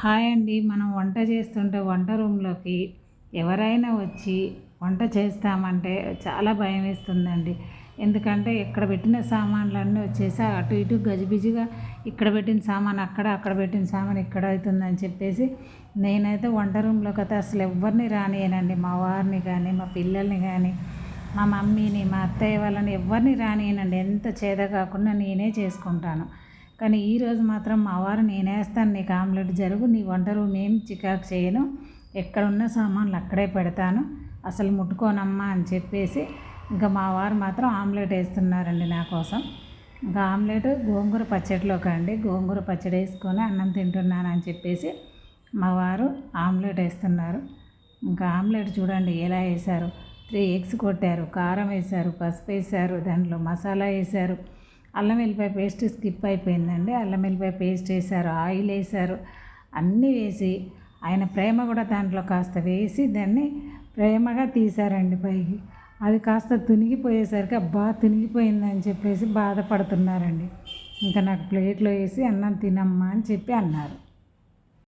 Hi అండి. మనం వంట చేస్తుంటే వంట రూమ్లోకి ఎవరైనా వచ్చి వంట చేస్తామంటే చాలా భయం వేస్తుందండి. ఎందుకంటే ఇక్కడ పెట్టిన సామాన్లన్నీ వచ్చేసి అటు ఇటు గజిబిజిగా ఇక్కడ పెట్టిన సామాన్ అక్కడ అక్కడ పెట్టిన సామాన్ ఇక్కడ అవుతుందని చెప్పేసి నేనైతే వంట రూమ్లోకి అయితే అసలు ఎవరిని రానియనండి. మా వారిని కానీ మా పిల్లల్ని కానీ మా మమ్మీని మా అత్తయ్య వాళ్ళని ఎవరిని రానియనండి. ఎంత చేద కాకుండా నేనే చేసుకుంటాను. కానీ ఈరోజు మాత్రం మా వారు నేనేస్తాను నీకు ఆమ్లెట్ జరుగు నీ వంటలు రూమ్ చికాకు చేయను ఎక్కడ ఉన్న సామాన్లు అక్కడే పెడతాను అసలు ముట్టుకోనమ్మా అని చెప్పేసి ఇంకా మా వారు మాత్రం ఆమ్లెట్ వేస్తున్నారండి నా కోసం. ఇంకా ఆమ్లెట్ గోంగూర పచ్చడిలోకి అండి గోంగూర పచ్చడి వేసుకొని అన్నం తింటున్నాను అని చెప్పేసి మా వారు ఆమ్లెట్ వేస్తున్నారు. ఇంకా ఆమ్లెట్ చూడండి ఎలా వేశారు త్రీ ఎగ్స్ కొట్టారు కారం వేశారు పసుపు వేశారు దాంట్లో మసాలా వేశారు అల్లం వెల్లిపాయ పేస్ట్ స్కిప్ అయిపోయిందండి. అల్లం వెల్లిపాయ పేస్ట్ వేశారు ఆయిల్ వేశారు అన్నీ వేసి ఆయన ప్రేమ కూడా దాంట్లో కాస్త వేసి దాన్ని ప్రేమగా తీశారండి పైకి. అది కాస్త తునిగిపోయేసరికి అబ్బా తునిగిపోయిందని చెప్పేసి బాధపడుతున్నారండి. ఇంకా నాకు ప్లేట్లో వేసి అన్నం తినమ్మా అని చెప్పి అన్నారు.